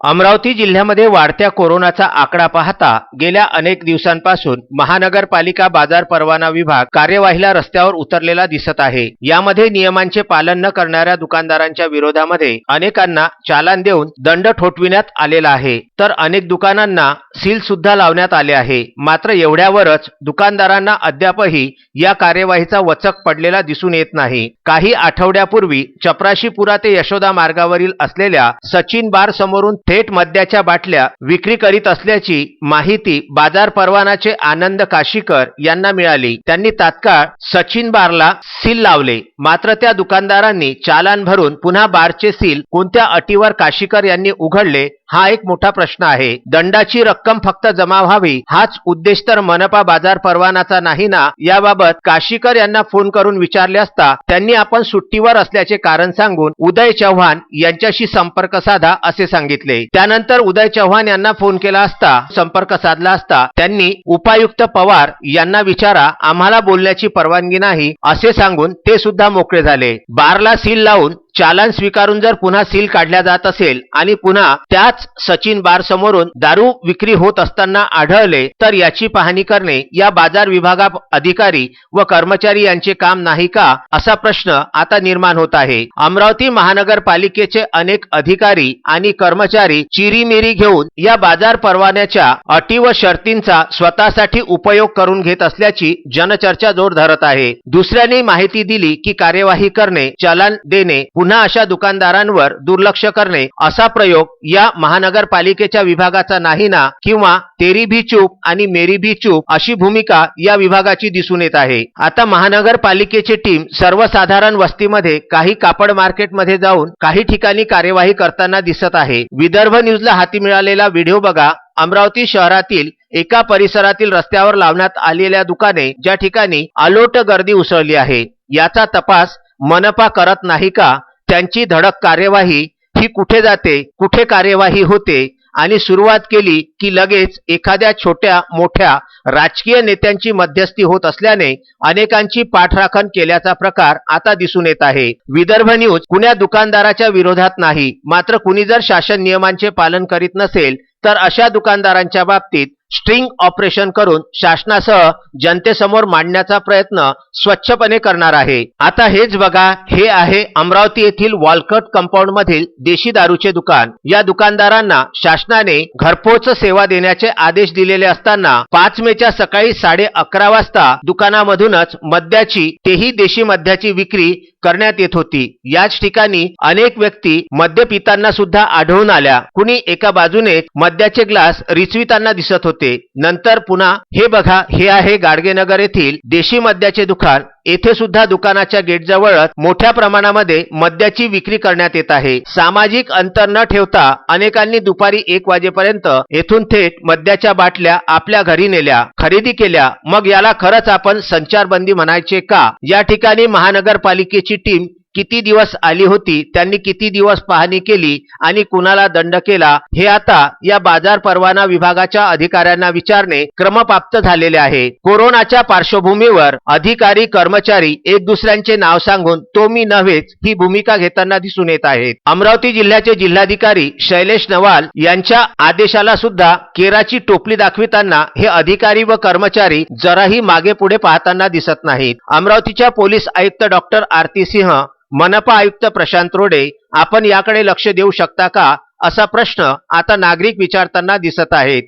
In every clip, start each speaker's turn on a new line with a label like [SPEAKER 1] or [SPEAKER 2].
[SPEAKER 1] अमरावती जिल्ह्यामध्ये वाढत्या कोरोनाचा आकडा पाहता गेल्या अनेक दिवसांपासून महानगरपालिका बाजार परवाना विभाग कार्यवाहीला रस्त्यावर उतरलेला दिसत आहे. यामध्ये नियमांचे पालन न करणाऱ्या दुकानदारांच्या विरोधामध्ये अनेकांना चालान देऊन दंड ठोठविण्यात आलेला आहे. तर अनेक दुकानांना सील सुद्धा लावण्यात आले आहे. मात्र एवढ्यावरच दुकानदारांना अद्यापही या कार्यवाहीचा वचक पडलेला दिसून येत नाही. काही आठवड्यापूर्वी चपराशीपुरा ते यशोदा मार्गावरील असलेल्या सचिन बार समोरून थेट मद्याच्या बाटल्या विक्री करीत असल्याची माहिती बाजार परवानाचे आनंद काशीकर यांना मिळाली. त्यांनी तात्काळ सचिन बारला सील लावले. मात्र त्या दुकानदारांनी चालान भरून पुन्हा बारचे सील कोणत्या अटीवर काशीकर यांनी उघडले हा एक मोठा प्रश्न आहे. दंडाची रक्कम फक्त जमा व्हावी हाच उद्देश तर मनपा बाजार परवानाचा नाही ना? याबाबत काशीकर यांना फोन करून विचारले असता त्यांनी आपण सुट्टीवर असल्याचे कारण सांगून उदय चव्हाण यांच्याशी संपर्क साधा असे सांगितले. त्यानंतर उदय चव्हाण यांना फोन केला असता संपर्क साधला असता त्यांनी उपायुक्त पवार यांना विचारा आम्हाला बोलण्याची परवानगी नाही असे सांगून ते सुद्धा मोकळे झाले. बारला सील लावून चालन स्वीकारून जर पुन्हा सील काढल्या जात असेल आणि पुन्हा त्याच सचिन बार समोरून दारू विक्री होत असताना आढळले तर याची पाहणी करणे या बाजार विभागा अधिकारी व कर्मचारी यांचे काम नाही का असा प्रश्न आता निर्माण होत आहे. अमरावती महानगरपालिकेचे अनेक अधिकारी आणि कर्मचारी चिरीमिरी घेऊन या बाजार परवान्याच्या अटी व शर्तींचा स्वतःसाठी उपयोग करून घेत असल्याची जनचर्चा जोर धरत आहे. दुसऱ्यांनी माहिती दिली की कार्यवाही करणे चलन देणे पुन्हा अशा दुकानदारांवर दुर्लक्ष करणे असा प्रयोग या महानगरपालिकेच्या विभागाचा नाही ना किंवा तेरी भी चूप आणि मेरी भी चूप अशी भूमिका या विभागाची दिसून येत आहे. आता महानगरपालिकेची टीम सर्वसाधारण वस्तीमध्ये काही कापड मार्केटमध्ये जाऊन काही ठिकाणी कार्यवाही करताना दिसत आहे. विदर्भ न्यूजला हाती मिळालेला व्हिडिओ बघा. अमरावती शहरातील एका परिसरातील रस्त्यावर लावण्यात आलेल्या दुकाने ज्या ठिकाणी अलोट गर्दी उसळली आहे. याचा तपास मनपा करत नाही का? त्यांची धडक कार्यवाही ही कुठे जाते कुठे कार्यवाही होते आणि सुरुवात केली की लगेच एखाद्या छोट्या मोठ्या राजकीय नेत्यांची मध्यस्थी होत असल्याने अनेकांची पाठराखण केल्याचा प्रकार आता दिसून येत आहे. विदर्भ न्यूज कुण्या दुकानदाराच्या विरोधात नाही मात्र कुणी जर शासन नियमांचे पालन करीत नसेल तर अशा दुकानदारांच्या बाबतीत स्ट्रिंग ऑपरेशन करून शासनासह जनतेसमोर मांडण्याचा प्रयत्न स्वच्छपणे करणार आहे. आता हेच बघा हे आहे अमरावती येथील वॉलकट कंपाऊंड मधील देशी दारूचे दुकान. या दुकानदारांना शासनाने घरपोच सेवा देण्याचे आदेश दिलेले असताना पाच मेच्या सकाळी साडे अकरा वाजता दुकानामधूनच मद्याची तेही देशी मद्याची विक्री करण्यात येत होती. याच ठिकाणी अनेक व्यक्ती मद्य पितांना सुद्धा आढळून आल्या. कुणी एका बाजूने मद्याचे ग्लास रिचविताना दिसत होते. नंतर पुन्हा हे बघा हे आहे गाडगेनगर येथील देशी मद्याचे दुकान. येथे सुद्धा दुकानाच्या गेटजवळच मोठ्या प्रमाणामध्ये मद्याची विक्री करण्यात येत आहे. सामाजिक अंतर न ठेवता अनेकांनी दुपारी एक वाजेपर्यंत येथून थेट मद्याच्या बाटल्या आपल्या घरी नेल्या खरेदी केल्या. मग याला खरंच आपण संचारबंदी म्हणायचे का? या ठिकाणी महानगरपालिकेची टीम किती दिवस आली होती त्यांनी किती दिवस पाहणी केली आणि कुणाला दंड केला हे आता या बाजार परवाना विभागाच्या अधिकाऱ्यांना विचारणे क्रमप्राप्त झालेले आहे. कोरोनाच्या पार्श्वभूमीवर अधिकारी कर्मचारी एक दुसऱ्यांचे नाव सांगून तो मी नव्हेच ही भूमिका घेताना दिसून येत आहेत अमरावती जिल्ह्याचे जिल्हाधिकारी शैलेश नवाल यांच्या आदेशाला सुद्धा केराची टोपली दाखविताना हे अधिकारी व कर्मचारी जराही मागे पुढे पाहताना दिसत नाहीत. अमरावतीच्या पोलीस आयुक्त डॉक्टर आरती सिंह मनपा आयुक्त प्रशांत रोडे आपण याकडे लक्ष देऊ शकता का? असा प्रश्न आता नागरिक विचारताना दिसत आहेत.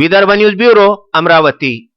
[SPEAKER 1] Vidarbha news bureau Amravati.